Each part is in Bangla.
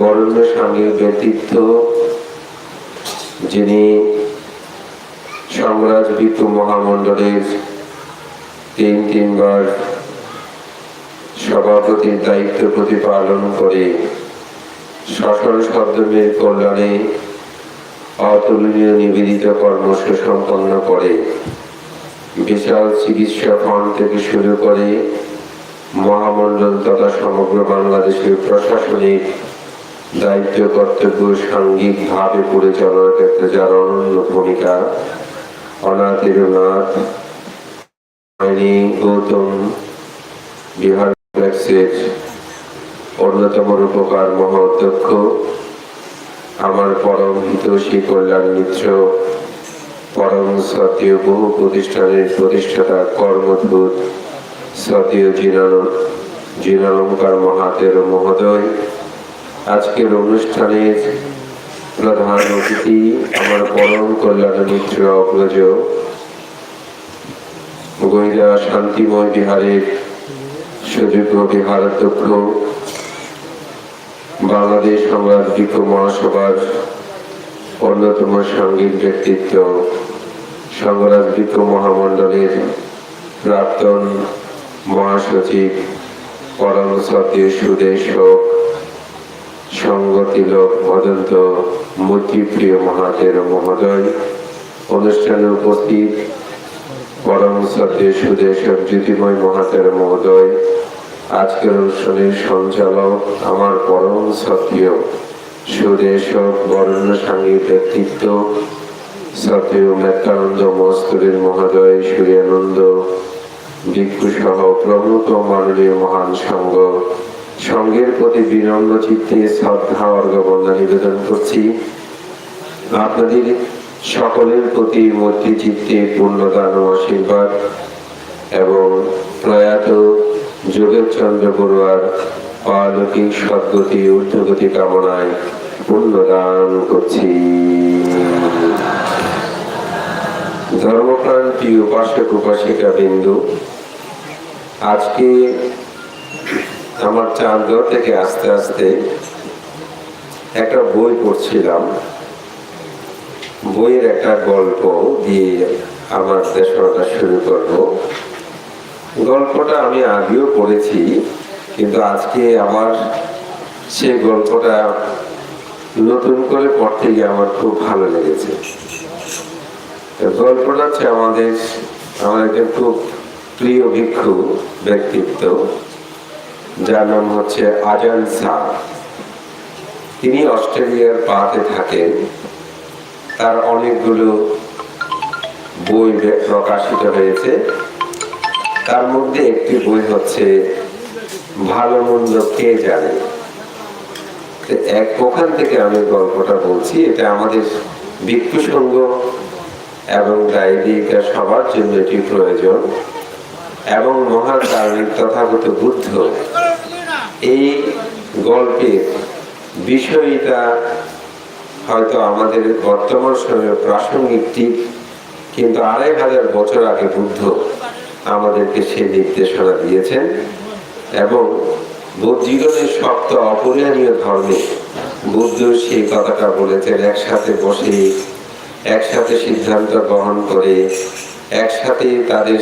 বরেণ্য স্বামীর ব্যক্তিত্ব যিনি সম্রাজ বিপু মহামণ্ডলের তিন তিনবার সভাপতির দায়িত্ব প্রতিপালন করে শাসন শব্দের কল্যাণে অতুলনীয় নিবেদিত কর্ম সুসম্পন্ন করে। বিশাল চিকিৎসা ফান্ড থেকে শুরু করে মহামণ্ডল তথা সমগ্র বাংলাদেশের প্রশাসনিক দায়িত্ব, কর্তব্য সাঙ্গিকভাবে পরিচালনার ক্ষেত্রে যার অনন্য ভূমিকা। অনাথের নাথ গৌতম বিহার অন্যতম রূপকার মহাধ্যক্ষ, আমার পরম হিতৈষী কল্যাণ মিত্র, পরম সতীয় বহু প্রতিষ্ঠানের প্রতিষ্ঠাতা, কর্মদূত সতীয় জিনালঙ্কার মহাতের মহোদয় আজকের অনুষ্ঠানের প্রধান অতিথি আমার পরম কল্যাণ মিত্র অগ্রজ গৈরা শান্তিময় বিহারের সুযোগ্য বিহারাধ্যক্ষ, বাংলাদেশ সংবাদ বিক্ষ মহাসভার অন্যতম সাংঘিক ব্যক্তিত্ব সংগ্রাজ বিক্ষ মহামণ্ডলের প্রাক্তন মহাসচিব, পরম সতীয় সুদেশক সঙ্গতিলক মদন্ত মূর্তিপ্রিয় মহাতের মহোদয়। অনুষ্ঠানে উপস্থিত পরম সত্যে সুদেশক জ্যোতিময় মহাতের মহোদয়, আজকের অনুষ্ঠানের সঞ্চালক আমার পরম সত্য সুদেশক বরণ্য সাঙ্গী ব্যক্তিত্ব সত্য মেত্তানন্দ মস্তুরের মহোদয়, সূর্যানন্দ ভিক্ষু সহ প্রমুখ মাননীয় মহান সংঘ সঙ্গের প্রতি বিনম্র চিত্তে শ্রদ্ধা অর্ঘবন্দা নিবেদন করছি। আপনাদের সকলের প্রতি মূর্তি চিত্তে পূর্ণদান ও আশীর্বাদ এবং প্রয়াত যোগেশ চন্দ্র বড়ুয়ার পালকিক সদ্গতি, ঊর্ধ্বগতি কামনায় পূর্ণদান করছি। ধর্মক্রান্তি উপাসক উপাসিকা বিন্দু আজকে আমার চাঁদগড় থেকে আস্তে আস্তে একটা বই পড়ছিলাম। বইয়ের একটা গল্প দিয়ে আমার দেশটা শুরু করব। গল্পটা আমি আগেও পড়েছি, কিন্তু আজকে আমার সেই গল্পটা নতুন করে পড়তে গিয়ে আমার খুব ভালো লেগেছে। গল্পটা হচ্ছে আমাদের আমার একজন খুব প্রিয় ভিক্ষু, ব্যক্তিত্ব। যার নাম হচ্ছে আজান শাহ। তিনি অস্ট্রেলিয়ার পাতে থাকেন। তার অনেকগুলো বই প্রকাশিত হয়েছে। তার মধ্যে একটি বই হচ্ছে, ভালো মন্দ কে জানে? এক ওখান থেকে আমি গল্পটা বলছি। এটা আমাদের ভিক্ষু সংঘ এবং দায়িকা সবার জন্য এটি প্রয়োজন। এবং মহান কারণিক তথাগত বুদ্ধ। এই গল্পের বিষয়টা হয়তো আমাদের বর্তমান সময়ে প্রাসঙ্গিক ঠিক কিন্তু আড়াই হাজার বছর আগে বুদ্ধ আমাদেরকে সে নির্দেশনা দিয়েছেন এবং জীবনের সপ্ত অপরিহারীয় ধর্মে বুদ্ধ সেই কথাটা বলেছেন, একসাথে বসে, একসাথে সিদ্ধান্ত গ্রহণ করে, একসাথে তাদের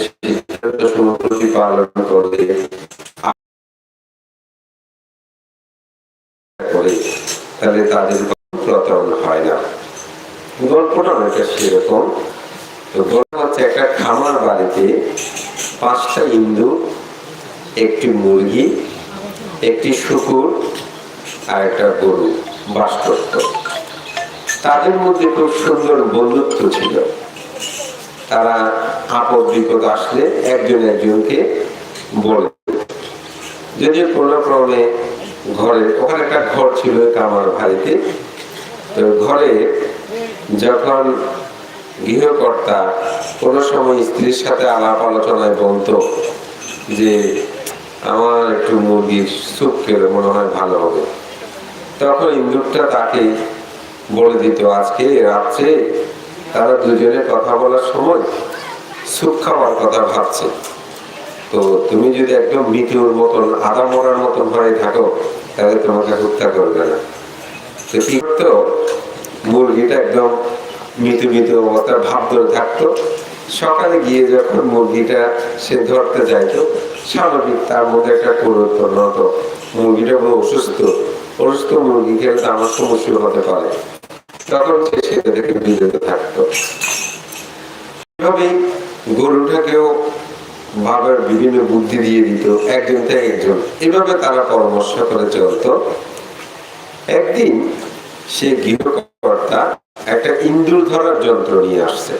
প্রতিপালন করে তাহলে তাদের হয় না গল্পটা অনেকটা সেরকম তো গল্প হচ্ছে একটা খামার বাড়িতে পাঁচটা ইন্দু একটি মুরগি একটি শুকুর আর একটা গরু বাস তাদের মধ্যে খুব সুন্দর বন্ধুত্ব ছিল। তারা আপদ বিপদ আসলে একজন একজনকে বলে। যদিও কোনো ক্রমে ঘরে, ওখানে একটা ঘর ছিল কামার বাড়িতে। তো ঘরে যখন গৃহকর্তা কোনো সময় স্ত্রীর সাথে আলাপ আলোচনায় বলতো যে, আমার একটু মুরগির স্যুপ খেলে মনে হয় ভালো হবে। তখন ইন্দুরটা তাকে বলে দিত, আজকে রাত্রে তারা দুজনে কথা বলার সময় স্যুপ খাওয়ার কথা ভাবছে। তো তুমি যদি একদম মৃত্যুর মতন, আদা মরার মতন হয়ে থাকো, তাহলে তোমাকে হত্যা করবে না। তো কি করতো? মুরগিটা একদম মৃত মৃত অবস্থার ভাব ধরে থাকতো। সকালে গিয়ে যখন মুরগিটা সে ধরতে যাইতো, স্বাভাবিক তার মধ্যে একটা পরিবর্তন হতো মুরগিটা অসুস্থ। অসুস্থ মুরগি খেলে তো আমার সমস্যা হতে পারে। তখন সে সেটা থেকে বিরত থাকতো। এভাবেই গরুটাকেও বাবার বিভিন্ন বুদ্ধি দিয়ে দিত, একজন থেকে একজন। এভাবে তারা পরামর্শ করে চলতো। একদিন সে গৃহকর্তা একটা ইন্দুর ধরার যন্ত্র নিয়ে আসছে।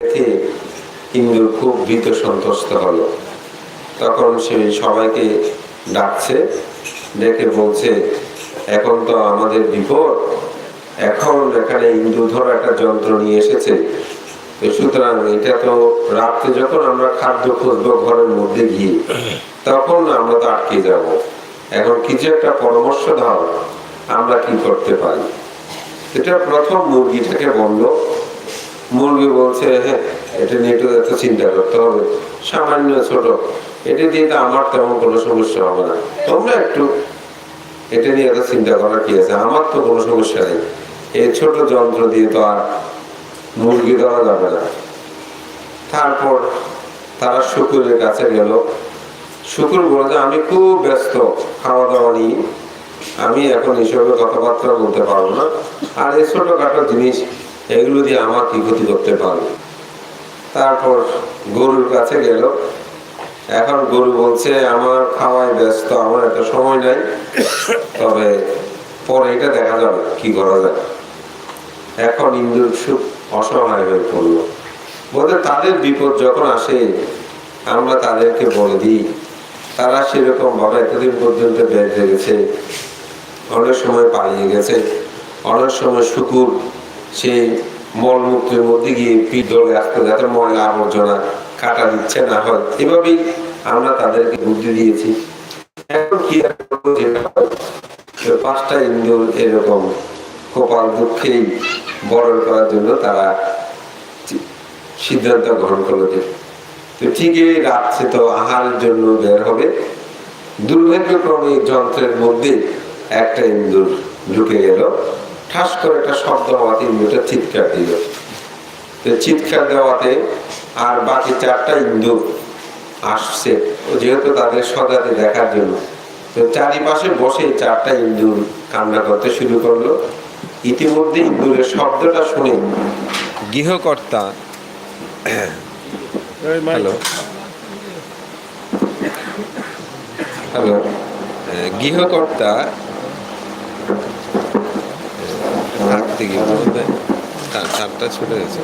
দেখে ইন্দুর খুব ভীত সন্তুষ্ট হলো। তখন সে সবাইকে ডাকছে, ডেকে বলছে, এখন তো আমাদের বিপদ এখন এখানে ইন্দুর ধরা একটা যন্ত্র নিয়ে এসেছে। সুতরাং এটা তো রাত্রে যখন আমরা খাদ্য খুঁজবো ঘরের মধ্যে গিয়ে, তখন আমরা তো আটকে যাব। এখন কিছু একটা পরামর্শ দাও, আমরা কি করতে পারি? এটা প্রথম মুরগিটাকে বলল মুরগি বলছে হ্যাঁ এটা নিয়ে একটু এত চিন্তা করতে হবে। সামান্য ছোট। এটা দিয়ে তো আমার তেমন কোনো সমস্যা হবে না। তোমরা একটু এটা নিয়ে এত চিন্তা করার কি আছে? আমার তো কোনো সমস্যা নেই। এই ছোট যন্ত্র দিয়ে তো আর মুরগি ধরা যাবে না। তারপর তারা শুকুরের কাছে গেল। শুকুর বলে যে, আমি খুব ব্যস্ত খাওয়া দাওয়া নিয়ে। আমি এখন এসবের কথাবার্তা বলতে পারব না। আর এই ছোটখাটো জিনিস, এগুলো দিয়ে আমার কি ক্ষতি করতে পারবে? তারপর গরুর কাছে গেল। এখন গরু বলছে, আমার খাওয়ায় ব্যস্ত, আমার এত সময় নাই। তবে পরে এটা দেখা যাবে, কি করা যায়? এখন ইন্দুর সুখ অসহায় হয়ে পড়ল। বলতে তাদের বিপদ যখন আসে, আমরা তাদেরকে বলে দিই। তারা সেরকম ভাবে এতদিন পর্যন্ত বেঁচে গেছে অনেক সময় পালিয়ে গেছে। অনেক সময় শুকুর। সেই মলমূত্রের মধ্যে গিয়ে পিঠ ধরে আসতে যাতে ময়লা আবর্জনা কাটা দিচ্ছে না হয়। এভাবেই আমরা তাদেরকে বুদ্ধি দিয়েছি। এখন কি পাঁচটা ইন্দুর এরকম কপাল দুঃখেই বরণ করার জন্য তারা সিদ্ধান্ত গ্রহণ করল যে, তো ঠিকই রাত্রে তো আহারের জন্য বের হবে। দুর্ভাগ্যক্রমে যন্ত্রের মধ্যে একটা ইন্দুর ঢুকে গেল। ঠাস করে একটা শব্দ হওয়াতে ইন্দুরটা চিৎকার দিল। তো চিৎকার দেওয়াতে আর বাকি চারটা ইন্দুর আসছে। যেহেতু তাদের সজাতে দেখার জন্য, তো চারিপাশে বসে চারটা ইন্দুর কান্না করতে শুরু করল। ইতিমধ্যে ইন্দুরের শব্দটা শুনে গৃহকর্তা। Hello hello গৃহকর্তা। থাকতে গিয়ে বলতে চারটা ছুটে গেছে।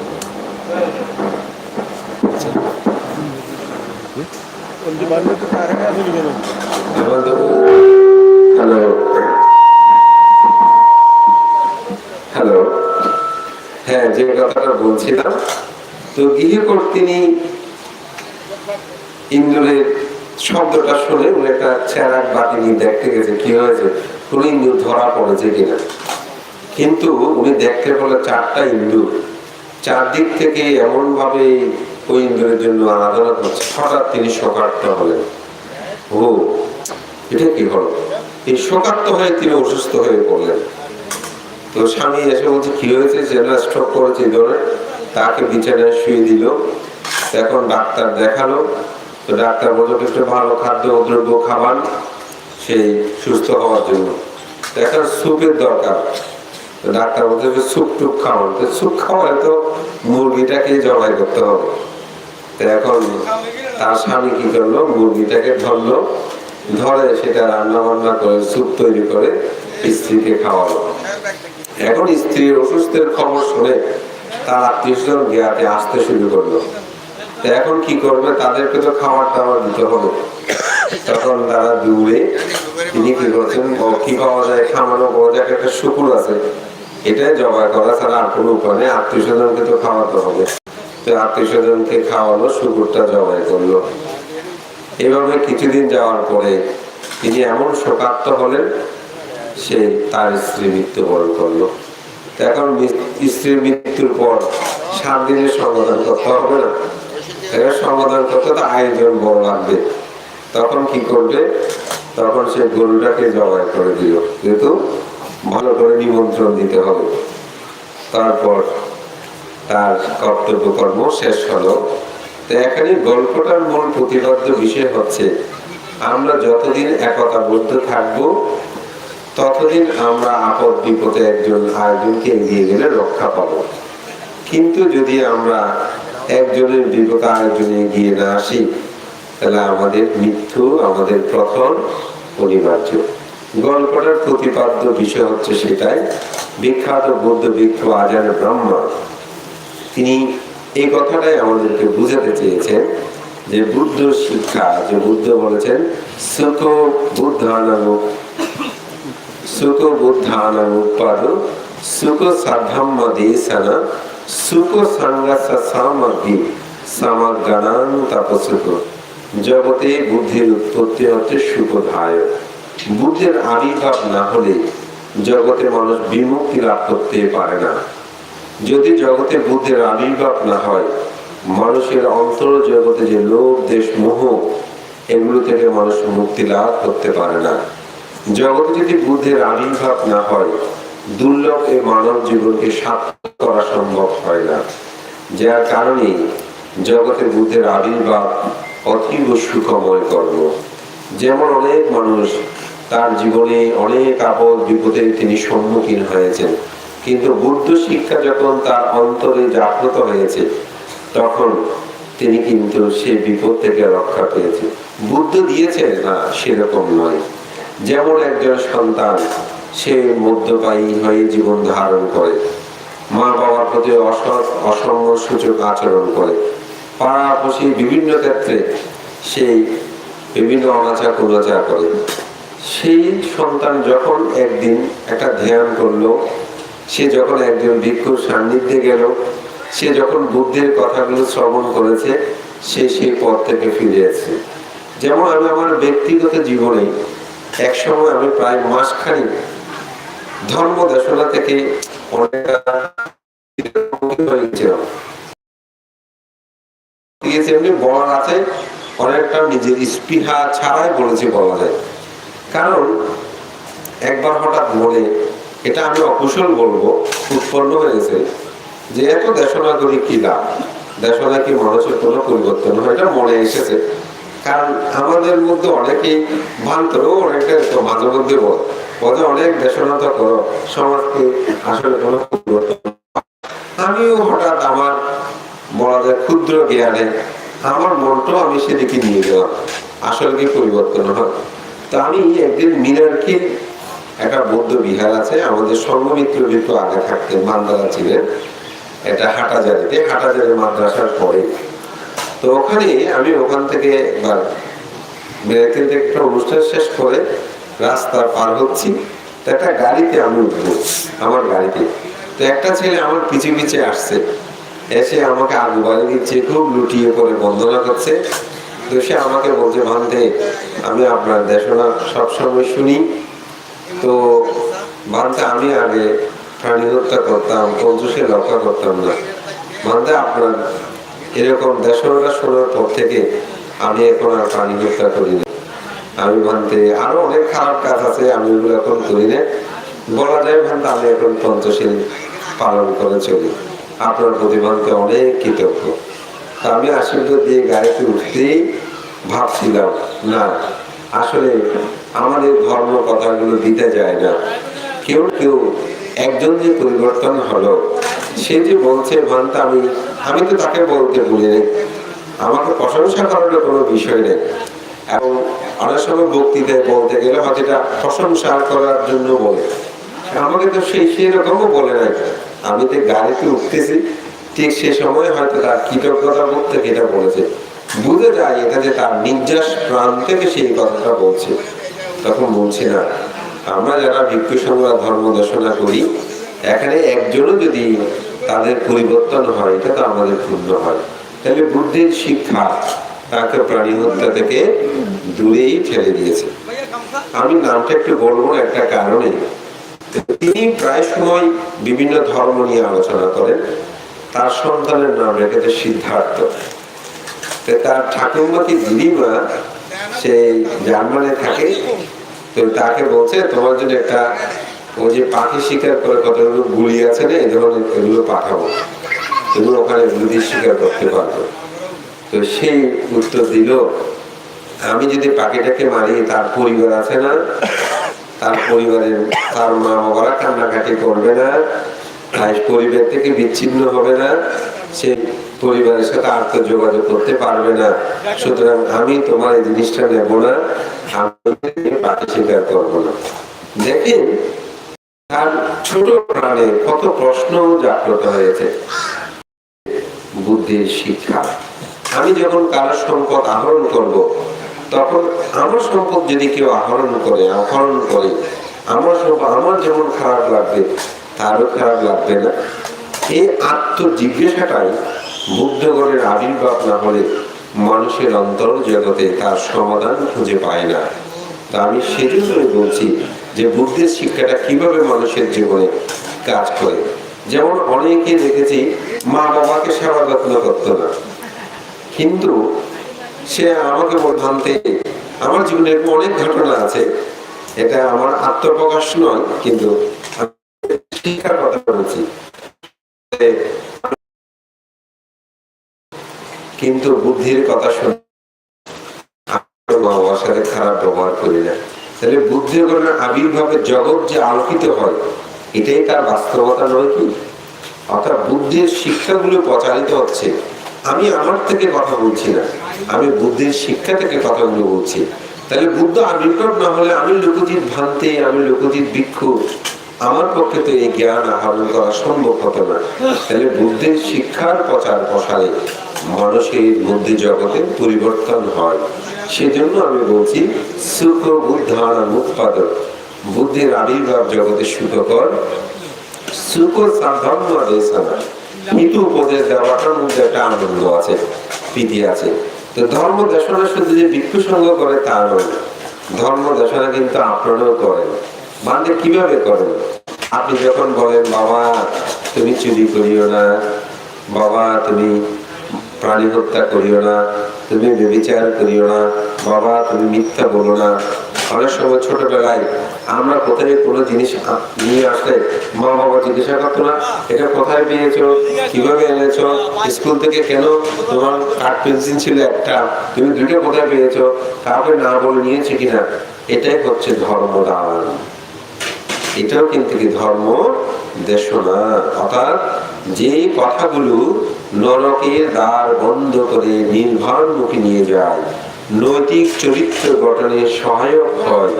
আচ্ছা। Hello hello. হ্যাঁ যে কথাটা বলছিলাম, তো গৃহকর তিনি ইন্দুরের শব্দটা শুনে উনি একটা নিয়ে দেখতে গেছে, কি হয়েছে? কোন ইন্দুর ধরা পড়েছে কিনা? কিন্তু উনি দেখতে পেলে চারটা ইন্দুর। চারদিক থেকে এমন ভাবে ওই ইন্দুরের জন্য আরাধনা করছে। হঠাৎ তিনি শোকার্ত হলেন। ও, এটা কি হলো? এই শোকার্ত হয়ে তিনি অসুস্থ হয়ে পড়লেন। তো স্বামী এসে বলছে, কি হয়েছে? যেন স্ট্রোক করেছে ধরনের। তাকে বিছানায় শুয়ে দিল। এখন ডাক্তার দেখাল। তো ডাক্তার বলল, একটু ভালো খাদ্য দ্রব্য খাবার সেই সুস্থ হওয়ার জন্য। এখন স্যুপের দরকার। তো ডাক্তার বলছে যে স্যুপ টুপ খাওয়ান তো স্যুপ খাওয়ালে তো মুরগিটাকে জবাই করতে হবে। তো এখন তার স্বামী কি করল, মুরগিটাকে ধরলো, ধরে সেটা রান্না বান্না করে, স্যুপ তৈরি করে স্ত্রীকে খাওয়ালো। এখন স্ত্রীর অসুস্থের খবর শুনে তার আত্মীয় স্বজন জ্ঞাতে আসতে শুরু করল। এখন কি করবে? তাদেরকে তো খাবার টাবার দিতে হবে। তখন তারা দূরে তিনি কি করছেন? কি পাওয়া যায়? খামানো পাওয়া যায় একটা শুকুর আছে। এটাই জবাই করা ছাড়া আর কোনো উপায় নেই। আত্মীয় স্বজনকে তো খাওয়াতে হবে। তো আত্মীয় স্বজনকে খাওয়ানো শুকুরটা জবাই করল। এভাবে কিছুদিন যাওয়ার পরে তিনি এমন শোকাত্ত হলেন সে তার স্ত্রী মৃত্যুবরণ করল। এখন স্ত্রীর মৃত্যুর পর সাত দিনের সমাধান করতে হবে না। এবার সমাধান করতে তো আয়োজন বড় লাগবে। তখন কি করবে? তখন সে গরুটাকে জবাই করে দিল। যেহেতু ভালো করে নিমন্ত্রণ দিতে হবে। তারপর তার কর্তব্য কর্ম শেষ হলো। তো এখানে গল্পটার মূল প্রতিপাদ্য বিষয় হচ্ছে, আমরা যতদিন একতাবদ্ধ থাকব ততদিন আমরা আপদ বিপদে একজন আরেকজনকে এগিয়ে গেলে রক্ষা পাবো। কিন্তু যদি আমরা একজনের বিপদ আরেকজনে এগিয়ে না আসি, তাহলে আমাদের মৃত্যু আমাদের প্রথম অনিবার্য। গল্পটার প্রতিপাদ্য বিষয় হচ্ছে সেটাই, বিখ্যাত বৌদ্ধ ভিক্ষু আজান ব্রহ্মা, তিনি এই কথাটাই আমাদেরকে বুঝাতে চেয়েছেন যে বুদ্ধ শিক্ষা, যে বুদ্ধ বলেছেন সুখ বুদ্ধানানু বুদ্ধানাং উৎপাদ সুখ সাধম্ম দেশানা সুখ সংঘাস সামগ্রী সামগানান তাপসুখ জগতে বুদ্ধির উৎপত্তি হচ্ছে সুখধায় বুদ্ধের আবির্ভাব না হলে জগতে মানুষ বিমুক্তি লাভ করতে পারে না। যদি জগতে বুদ্ধের আবির্ভাব না হয়, মানুষের অন্তর জগতে যে লোভ, দেশ, মোহ, এগুলো থেকে মানুষ মুক্তি লাভ করতে পারে না। জগতে যদি বুদ্ধের আবির্ভাব না হয়, দুর্লভ এই মানব জীবনকে সার্থক করা সম্ভব হয় না। যার কারণে জগতে বুদ্ধের আবির্ভাব অতীব সুখময় কর্ম। যেমন অনেক মানুষ তার জীবনে অনেক আপদ বিপদে তিনি সম্মুখীন হয়েছেন। কিন্তু বুদ্ধ শিক্ষা যখন তার অন্তরে জাগ্রত হয়েছে, তখন তিনি কিন্তু সে বিপদ থেকে রক্ষা পেয়েছে বুদ্ধ দিয়েছে না, সেরকম নয়। যেমন একজন সন্তান, সে মধ্যপায়ী হয়ে জীবন ধারণ করে। মা বাবার প্রতি অসৎ অসম্য সূচক আচরণ করে। পাড়াপড়শি বিভিন্ন ক্ষেত্রে সেই বিভিন্ন অনাচার কুনাচার করে। সেই সন্তান যখন একদিন একটা ধ্যান করল, সে যখন একজন ভিক্ষুর সান্নিধ্যে গেল, সে যখন বুদ্ধের কথাগুলো শ্রবণ করেছে, সে সেই পথ থেকে ফিরে আসছে যেমন আমি আমার ব্যক্তিগত জীবনে এক সময় আমি প্রায় মাসখানি ধর্ম দেশনা থেকে বলার আছে, অনেকটা নিজের স্পৃহা ছাড়াই বলা যায়। কারণ একবার হঠাৎ মনে এটা আমি অকুশল বলব, উৎপন্ন হয়েছে যে এত দেশনা করি কি লাভ? দেশনা কি মানুষের কোনো পরিবর্তন হয়? এটা মনে এসেছে। কারণ আমাদের মধ্যে অনেকেই ভান্তরও মাঝে মধ্যে অনেক দেশনা তো করো সমাজকে আসলে কোনো আমিও হঠাৎ আমার বলা যায় ক্ষুদ্র জ্ঞানে আমার মনটাও আমি সেদিকে নিয়ে গেলাম আসলে কি পরিবর্তন হয়? তা আমি একদিন মিনারকে একটা বৌদ্ধ বিহার আছে, আমাদের সঙ্গমিত্র যেহেতু আগে থাকতেন মান্দারা ছিলেন। এটা হাটাজারিতে, হাটাজারি মাদ্রাসার পরে তো ওখানে আমি ওখান থেকে একটা অনুষ্ঠান শেষ করে রাস্তা পার হচ্ছি। তো একটা গাড়িতে আমি উঠবো, আমার গাড়িতে। তো একটা ছেলে আমার পিছে পিছে আসছে। এসে আমাকে আলু বাড়ি দিচ্ছে, খুব লুটিয়ে করে বন্দনা করছে। তো সে আমাকে বলছে, ভান্তে, আমি আপনার দেশনা সবসময় শুনি। তো ভান্তে, আমি আগে প্রাণী হত্যা করতাম পঞ্চুষে রক্ষা করতাম না। ভান্তে, আপনার এরকম দেশনাটা শোনার পর থেকে আমি এখন আর প্রাণী হত্যা করি না আমি ভান্তে আরও অনেক খারাপ কাজ আছে, আমি ওগুলো এখন করি না বলা যায় ভান্তে আমি এখন পঞ্চশীল পালন করে চলি। আপনার প্রতি অনেক কৃতজ্ঞ। তা আমি আশীর্বাদ দিয়ে গাড়িতে উঠতেই ভাবছিলাম, না, আসলে আমাদের ধর্ম কথাগুলো দিতে যায় না। কেউ কেউ একজন যে পরিবর্তন হলো সে যে বলছে ভান্তা আমি আমি তো তাকে বলতে বলি নেই আমাকে প্রশংসা করার কোনো বিষয় নেই। এবং অনেক সময় বক্তৃতায় বলতে গেলে হয়তো এটা প্রশংসা করার জন্য বলে। আমাকে তো সেই সেরকমও বলে নাই। আমি তো গাড়িতে উঠতেছি, ঠিক সে সময় হয়তো তার কৃতজ্ঞতা বোধ থেকে এটা বলেছে। বুঝে যায় এটা যে তার নির্যাস প্রাণ থেকে সেই কথাটা বলছে। তখন বলছি, না, আমরা যারা ভিক্ষু সংগ্রাম ধর্ম দর্শনা করি, এখানে একজনও যদি তাদের পরিবর্তন হয়, এটা তো আমাদের পূর্ণ হয়। তাহলে বুদ্ধির শিক্ষা তাকে প্রাণী হত্যা থেকে দূরেই ঠেলে দিয়েছে। আমি নামটা একটু বলব একটা কারণে। তিনি প্রায় সময় বিভিন্ন ধর্ম নিয়ে আলোচনা করেন। তার সন্তানের নাম রেখেছে সিদ্ধার্থ। তার ঠাকুরমাকে দিদিমা? সে জার্মানে থাকে। তো তাকে বলছে, তোমার জন্য একটা ওই যে পাখি শিকার করে কতগুলো গুলি আছে না, এই ধরনের এগুলো পাঠাবো। এগুলো ওখানে গুলি শিকার করতে পারব তো সেই উত্তর দিল, আমি যদি পাখিটাকে মারি, তার পরিবার আছে না, তার পরিবারের তার মা বাবারা কান্নাকাটি করবে না, তাই পরিবার থেকে বিচ্ছিন্ন হবে না, সে পরিবারের সাথে আর তো যোগাযোগ করতে পারবে না। সুতরাং আমি তোমার এই জিনিসটা নেব না, আমি পাখি স্বীকার করব না। দেখেন তার ছোট প্রাণে কত প্রশ্ন জাগ্রত হয়েছে। বুদ্ধির শিক্ষা। আমি যখন কারও সম্পদ আহরণ করব, তখন আমার সম্পদ যদি কেউ আহরণ করে আহরণ করে, আমার সম্পদ, আমার যেমন খারাপ লাগবে, তারও খারাপ লাগবে না। এই আত্মজিজ্ঞাসাটাই বুদ্ধগণের আবির্ভাব না হলে মানুষের অন্তর জগতে তার সমাধান খুঁজে পায় না। তা আমি সেজন্যই বলছি যে বুদ্ধির শিক্ষাটা কীভাবে মানুষের জীবনে কাজ করে। যেমন অনেকে দেখেছি, মা বাবাকে সেবা যত্ন করতো না। কিন্তু সে আমাকে বলতে, আমার জীবনে অনেক ঘটনা আছে। এটা আমার আত্মপ্রকাশ নয়, কিন্তু শিক্ষার কথা বলছি। কিন্তু বুদ্ধির কথা শুনে মা বাবার সাথে খারাপ ব্যবহার করি না। তাহলে বুদ্ধি কারণে আবির্ভাবে জগৎ যে আলোকিত হয়, এটাই তার বাস্তবতা নয় কি? অর্থাৎ বুদ্ধির শিক্ষাগুলো প্রচারিত হচ্ছে। আমি আমার থেকে কথা বলছি না, আমি বুদ্ধির শিক্ষা থেকে কথাগুলো বলছি। তাহলে বুদ্ধ আবির্ভাব না হলে আমি লোকজিৎ ভ্রান্তি আমি লোকজিৎ ভিক্ষু, আমার পক্ষে তো এই জ্ঞান আহরণ করা সম্ভব হতো না। তাহলে বুদ্ধির শিক্ষার প্রচার প্রসারে মানুষের বুদ্ধি জগতে পরিবর্তন হয়। সেজন্য আমি বলছি সুখ বুদ্ধান উৎপাদক। বুদ্ধির আবির্ভাব জগতে সুখকর সুখ সাধর্ম দেশনা কিন্তু উপদেশ দেওয়াটার মধ্যে একটা আনন্দ আছে, প্রীতি আছে। তো ধর্ম দেশনা শুধু যে ভিক্ষু সঙ্গ করে তা নয়, ধর্ম দেশনা কিন্তু আপনারাও করেন। মানে কীভাবে করেন? আপনি যখন বলেন, বাবা, তুমি চুরি করিও না, বাবা, তুমি প্রাণী হত্যা করিও না তুমি বেবিচার করিও না, বাবা, তুমি মিথ্যা বলো না। অনেক সময় ছোটবেলায় আমরা কোথায় কোনো জিনিস নিয়ে আসলে মা বাবা জিজ্ঞাসা করতো না, এটা কোথায় পেয়েছ? কীভাবে এনেছো? স্কুল থেকে কেন তোমার কাঠ পেন্সিল ছিল একটা? তুমি দুটো কোথায় পেয়েছ? কাউকে না বলে নিয়েছে কিনা? এটাই হচ্ছে ধর্মদান। এটাও কিন্তু কি ধর্ম? দেশনা অর্থাৎ যে কথাগুলো নরকের দ্বার বন্ধ করে নির্ভর মুখে নিয়ে যায়, নৈতিক চরিত্র গঠনে সহায়ক হয়,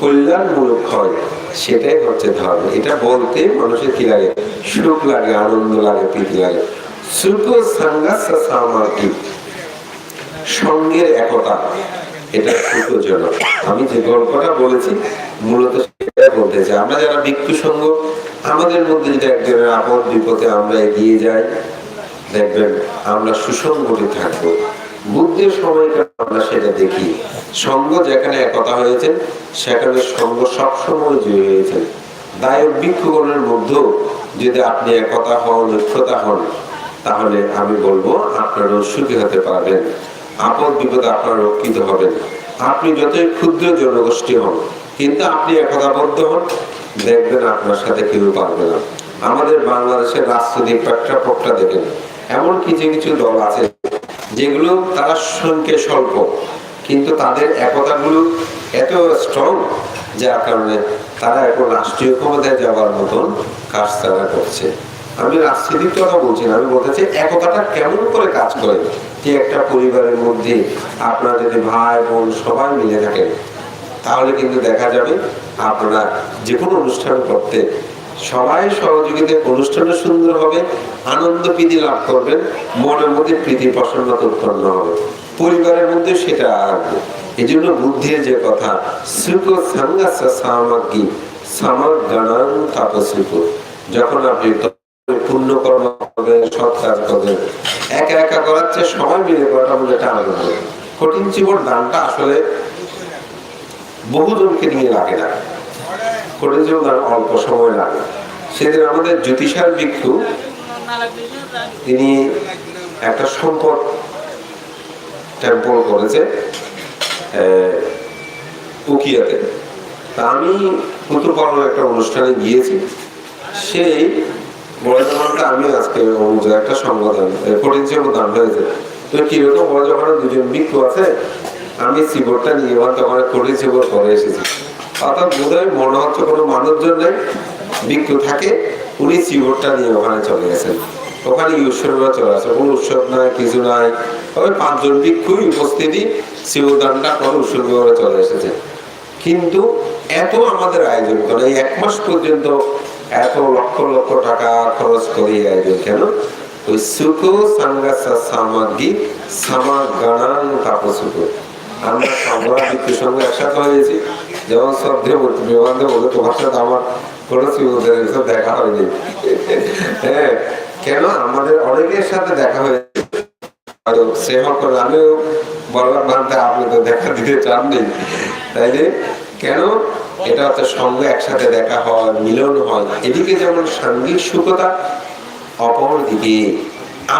কল্যাণমূলক হয়, সেটাই হচ্ছে ধর্ম। এটা বলতে মানুষের কি লাগে? সুখ লাগে, আনন্দ লাগে, প্রীতি লাগে। সুখ সামার্থিক সঙ্গের একতা। এটা আমি যে গল্পটা বলেছি, মূলত সেটা বলতে চাই। আমরা যারা সঙ্গ, আমাদের মধ্যে একজনের আপদ বিপদে আমরা এগিয়ে যাই, দেখবেন আমরা থাকব। বুদ্ধির সময়টা আমরা সেটা দেখি। সঙ্গ যেখানে একতা হয়েছে, সেখানে সঙ্গ সবসময় জয়ী হয়েছে। দায়ক ভিক্ষুগণের মধ্যেও যদি আপনি একতা হন, ঐক্যতা হন, তাহলে আমি বলব আপনারও সুখী হতে পারবেন। আপদ বিপদে আপনার রক্ষিত হবেন। আপনি যতই ক্ষুদ্র জনগোষ্ঠী হন, কিন্তু আপনি একতাবদ্ধ হন, দেখবেন আপনার সাথে কেউ পারবে না। আমাদের বাংলাদেশের রাজনৈতিক প্রেক্ষাপটটা দেখেন। এমন কিছু কিছু দল আছে, যেগুলো তারা সংখ্যে স্বল্প, কিন্তু তাদের একতাগুলো এত স্ট্রং যার কারণে তারা এখন রাষ্ট্রীয় ক্ষমতায় যাওয়ার মতন কাজ তারা করছে। আমি রাজনীতির কথা বলছি না, আমি বলতে চাই একতাটা কেমন করে কাজ করে যে একটা পরিবারের মধ্যে আপনার যদি ভাই, বোন সবাই মিলে থাকেন তাহলে কিন্তু দেখা যাবে আপনারা যে কোনো অনুষ্ঠান করতে সবাই সহযোগিতায় অনুষ্ঠানটা সুন্দর হবে, আনন্দ প্রীতি লাভ করবেন, মনের মধ্যে প্রীতি প্রসন্নতা উৎপন্ন হবে। পরিবারের মধ্যে সেটা আসবে এই জন্য বুদ্ধির যে কথা সাঙ্গাস সামাগি সামাগ গানাং তাপসুখ যখন আপনি কর্ম কাজ করবেন একা একা করার চেয়ে মিলে করাটা একটা আনন্দ কঠিন দানটা আসলে বহুজনকে নিয়ে লাগে না। কঠিন দান অল্প সময় লাগে। সেদিন আমাদের জ্যোতিষার ভিক্ষু, তিনি একটা সম্পদ টেম্পল করেছে উকিয়াতে। তা আমি কুতুপালন একটা অনুষ্ঠানে গিয়েছি। সেই আমি আজকে একটা হয়েছে তো দুজন ভিক্ষু আছে, আমি নিয়ে এসেছি। অর্থাৎ বোধ হয় কোনো থাকে, উনি নিয়ে ওখানে চলে ওখানে উৎসবরা চলে আসে। কোনো উৎসব নাই, কিছু নাই। তবে পাঁচজন ভিক্ষুই উপস্থিতি শিবদানটা করে উৎসব চলে এসেছে। কিন্তু এত আমাদের আয়োজন করে এক মাস পর্যন্ত এত লক্ষ লক্ষ টাকা খরচ করে এই কেন? ওই সুকো সাঙ্গাসা সামাগি সামা তাপ সুকো। আমরা আমরা বিদ্যুৎ সঙ্গে একসাথে হয়েছি। যেমন শ্রদ্ধে বিমানকে বলে তোমার সাথে আমার কোনো এসব দেখা হয়নি। হ্যাঁ কেন? আমাদের অনেকের সাথে দেখা হয়েছে। স্নেহ আমিও বলবার মানতে আপনি তো দেখা দিতে চাননি। তাই কেন? এটা হচ্ছে সঙ্গে একসাথে দেখা হয়, মিলন হয়। এদিকে যেমন সাঙ্গিক সুখতা অপর দিকে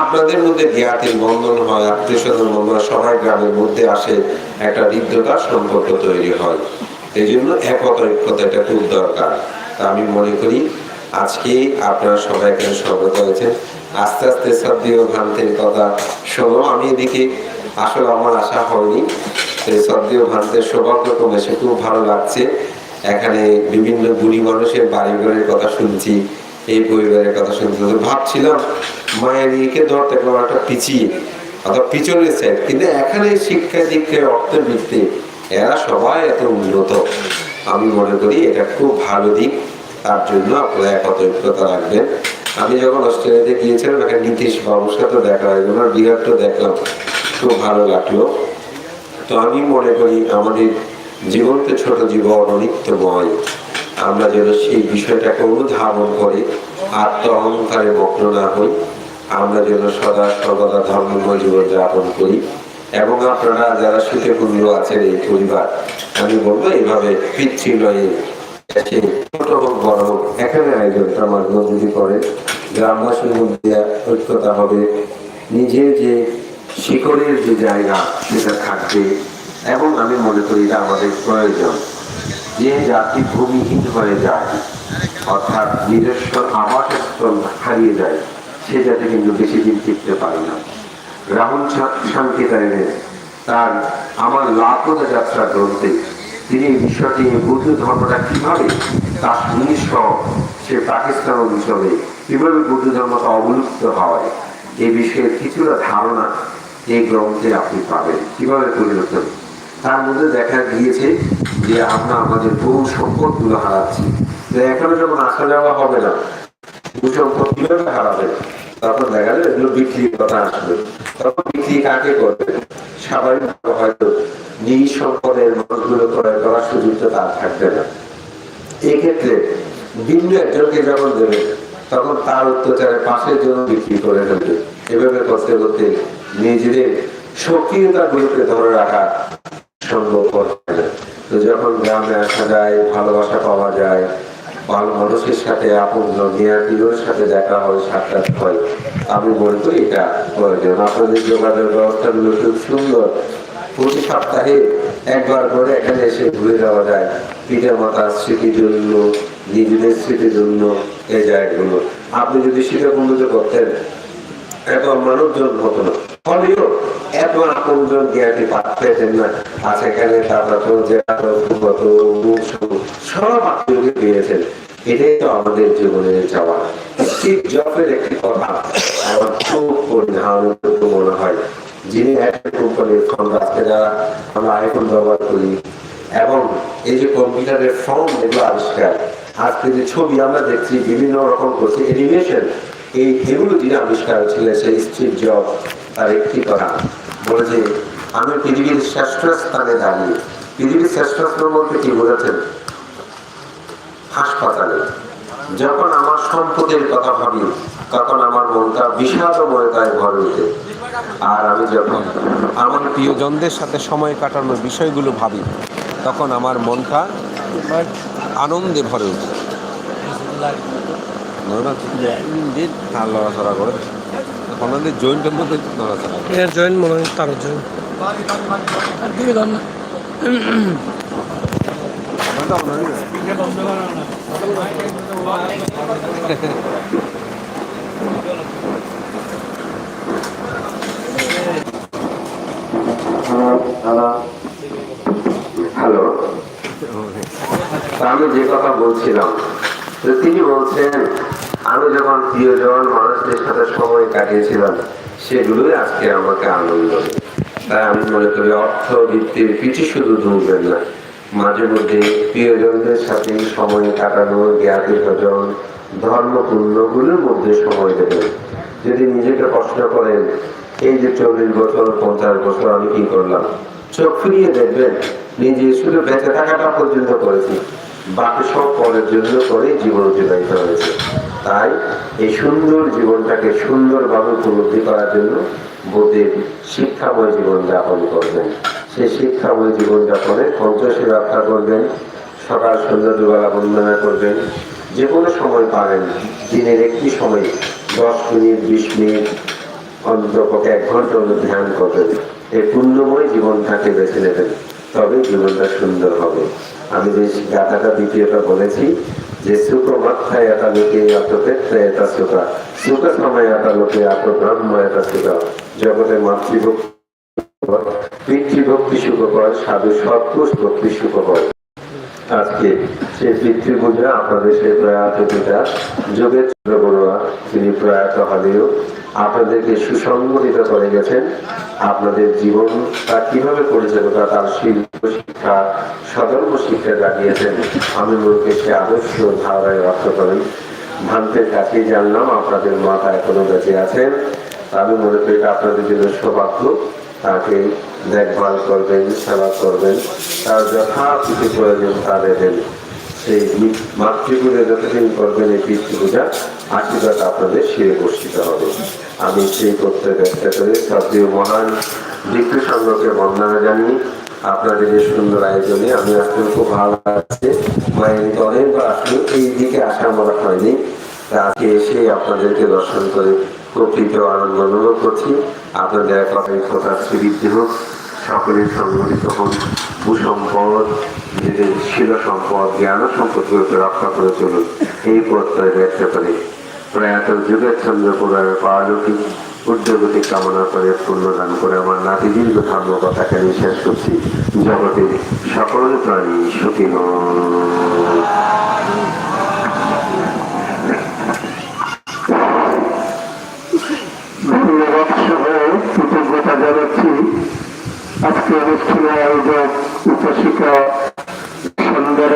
আপনাদের মধ্যে জ্ঞাতির বন্ধন হয়, আত্মীয় স্বজন বন্ধন সবাই গ্রামের মধ্যে আসে, একটা হৃদ্যতার সম্পর্ক তৈরি হয়। এই জন্য একতা ঐক্যতা এটা খুব দরকার। তা আমি মনে করি, আজকে আপনারা সবাই এখানে হয়েছেন আস্তে আস্তে সদ্যীয় ভ্রান্তের কথা শোনো। আমি এদিকে আসলে আমার আশা হয়নি এই ভ্রান্তের সৌভাগ্যক্রমে সে খুব ভালো লাগছে। এখানে বিভিন্ন বুড়ি মানুষের বাড়ি ঘরের কথা শুনছি, এই পরিবারের কথা শুনছি। ভাবছিলাম, মায়ের ইয়েকে ধরতে গেলাম একটা পিছিয়ে, অর্থাৎ পিছনের সাইড কিন্তু এখানে শিক্ষা দীক্ষায় অর্থের ভিত্তি, এরা সবাই এত উন্নত। আমি মনে করি এটা খুব ভালো দিক, তার জন্য আপনারা একত্রিততা রাখবেন। আমি যখন অস্ট্রেলিয়াতে গিয়েছিলাম, এখানে নীতিশ বাবুর সাথে দেখা হয় ওনার বিরাটটা দেখলাম, খুব ভালো লাগল। তো আমি মনে করি আমাদের জীবন তো ছোট জীবন, অনিত্যময়। আমরা যেন সেই বিষয়টাকে অনুধাবন করে, আত্ম অহংকারে মগ্ন না হই। আমরা যেন সদা সর্বদা ধর্মময় জীবন যাপন করি। এবং আপনারা যারা সুখে পুণ্য আছেন এই পরিবার, আমি বলব এইভাবে পিতৃলয়ে ছোট হোক, বড় হোক, এখানে আয়োজনটা যদি করে। গ্রামবাসীর মধ্যে ঐক্যতা হবে। নিজের যে শিকড়ের যে জায়গা, সেটা থাকবে। এবং আমি মনে করি এটা আমাদের প্রয়োজন যে জাতি ভূমিহীন হয়ে যায়, অর্থাৎ নিজস্ব আবাসস্থল হারিয়ে যায়, সে জাতি কিন্তু বেশি দিন টিকতে পারে না রাহুল শান্তিদায়নের তার আমার লাখোদা যাত্রা গ্রন্থে তিনি এই বিষয়টি বৌদ্ধ ধর্মটা কীভাবে তার সহ সে পাকিস্তান অঞ্চলে কীভাবে বৌদ্ধ ধর্মটা অবলুপ্ত হয় এই বিষয়ে কিছুটা ধারণা এই গ্রন্থে আপনি পাবেন কীভাবে পরিণত। তার মধ্যে দেখা গিয়েছে যে আমরা আমাদের বহু সম্পদগুলো হারাচ্ছি। যে এখানে যখন আসা যাওয়া হবে না, বহু সম্পদ কীভাবে হারাবে। তখন দেখা যাবে এগুলো বিক্রির কথা আসবে। তখন বিক্রি কাকে করবে? স্বাভাবিক হয়তো নিজ সম্পদের মানুষগুলো ক্রয় করার সুযোগ তো তার থাকবে না। এক্ষেত্রে ভিন্ন একজনকে যখন দেবে, তখন তার অত্যাচারের পাশের জন্য বিক্রি করে ফেলবে। এভাবে করতে করতে নিজেদের সক্রিয়তা গুলোকে ধরে রাখা সম্ভব যখন গ্রামে আসা যায় ভালোবাসা পাওয়া যায়, ভালো মানুষের সাথে, আপন নিয়ার সাথে দেখা হয়, সাক্ষাৎ হয়, আমি করি এটা প্রয়োজন। আপনাদের যোগাযোগ ব্যবস্থাগুলো খুব সুন্দর। প্রতি সপ্তাহে একবার করে এখানে এসে ঘুরে যাওয়া যায়। পিতা মাতার স্মৃতির জন্য, নিজেদের স্মৃতির জন্য এই জায়গাগুলো। আপনি যদি সেটা বন্ধুতে করতেন, এত মানুষজন হতো না। আমাদের জীবনের চাওয়া। স্টিভ জবের একটি কথা, আমার খুব পরিধান মনে হয়। যিনি যারা আইফোন ব্যবহার করি, এবং এই যে কম্পিউটারের ফর্ম এগুলো আবিষ্কার আজকে যে ছবি আমরা দেখছি, বিভিন্ন রকম করছে এনিমেশন এই এগুলো যিনি আবিষ্কার ছিলেন সেই স্ট্রিভ জব তার একটি কথা বলেছে আমি পৃথিবীর শ্রেষ্ঠ স্থানে দাঁড়িয়ে পৃথিবীর শ্রেষ্ঠ স্থান বলতে কি বোঝাচ্ছেন হাসপাতালে। যখন আমার সম্পদের কথা ভাবি তখন আমার মনটা বিষাদময়তায় ভরে ওঠে। আর আমি যখন আমার প্রিয়জনদের সাথে সময় কাটানোর বিষয়গুলো ভাবি তখন আমার মনটা আনন্দে ভরে ওঠে। আর লড়াচড়া করে। ওনাদের জয়েন্টের মধ্যে নড়াচড়া। এর জয়েন মনে হয় তার জয়েন না, দাও হ্যালো আমি যে কথা বলছিলাম তো তিনি বলছেন আমি যখন প্রিয়জন মানুষদের সাথে সময় কাটিয়েছিলাম, সেগুলোই আজকে আমাকে আনন্দ। তাই আমি মনে করি অর্থ বৃত্তির পিছু শুধু ধুলবেন না। মাঝে মধ্যে প্রিয়জনদের সাথে সময় কাটানো জ্ঞাতি ভজন ধর্ম মধ্যে সময় দেবেন যদি নিজেকে প্রশ্ন করেন, এই যে চল্লিশ বছর, পঞ্চাশ বছর, আমি কি করলাম? চোখ ফিরিয়ে দেখবেন নিজে শুধু বেঁচে থাকাটা পর্যন্ত করেছি। বাকি সব পরের জন্য করে জীবন অতিবাহিত হয়েছে। তাই এই সুন্দর জীবনটাকে সুন্দরভাবে উপলব্ধি করার জন্য বোধের শিক্ষাময় জীবন যাপন করবেন। সেই শিক্ষাময় জীবন যাপনে পঞ্চশী রক্ষা করবেন, সকাল, সন্ধ্যা, দুবেলা বন্দনা করবেন, যে কোনো সময় পাবেন দিনের একটি সময় দশ মিনিট, বিশ মিনিট, অন্তপক্ষে এক ঘণ্টা ধ্যান করবেন। এই পুণ্যময় জীবনটাকে বেছে নেবেন তবে জীবনটা সুন্দর হবে। আমি যে গাথাটা দ্বিতীয়টা বলেছি, যে আজকে পিতৃপূজা, আপনাদের প্রয়াত পিতা যোগের চন্দ্র বড়ুয়া, তিনি প্রয়াত হলেও আপনাদেরকে সুসংগঠিত করে গেছেন। আপনাদের জীবন তা কীভাবে পরিচালনা তার শিল্প শিক্ষা শিক্ষা জানিয়েছেন আমি সে আদর্শ ধারায় রক্ষা করেন ভান্তের কাছে জানলাম, আপনাদের মাথা এখনও বেঁচে আছেন। আমি মনে করি আপনাদের জন্য সৌভাগ্য। তাকে দেখভাল করবেন, সেবা করবেন। তার যথাপিতি প্রয়োজন তা দেবেন। সেই মাতৃপূজা যতদিন করবেন, এই পিতৃপূজা আশীর্বাদ আপনাদের শিরে বর্ষিত হবে। আমি সেই করতে ব্যস্ত করে শ্রদ্ধেয় মহান দীপ্তি সংঘকে বন্দনা জানিয়ে আপনাদের সুন্দর আয়োজনে আমি আসলে খুব ভালো লাগছে মায়ের আসলে এই দিকে আসা আমার হয়নি। আজকে এসে আপনাদেরকে দর্শন করে প্রকৃত আনন্দ অনুভব করছি। আপনাদের একবার কথা শ্রীবৃদ্ধি হোক। সকলের সংগঠিত হন ভূসম্পদ নিজেদের শিল সম্পদ, জ্ঞান সম্পদগুলোকে রক্ষা করে চলুন। এই প্রত্যয় ব্যক্ত করে প্রয়াত যুগের চন্দ্র পুরাণের পারলৌকিক উদ্যোগতি কামনা করে পুণ্যদান করে আমার নাতি ধর্ম কথাকে আমি শেষ করছি। জগতের সকল প্রাণী সুখী ধন্যবাদ আজকে অনুষ্ঠানে আয়োজক উপশিকা সুন্দর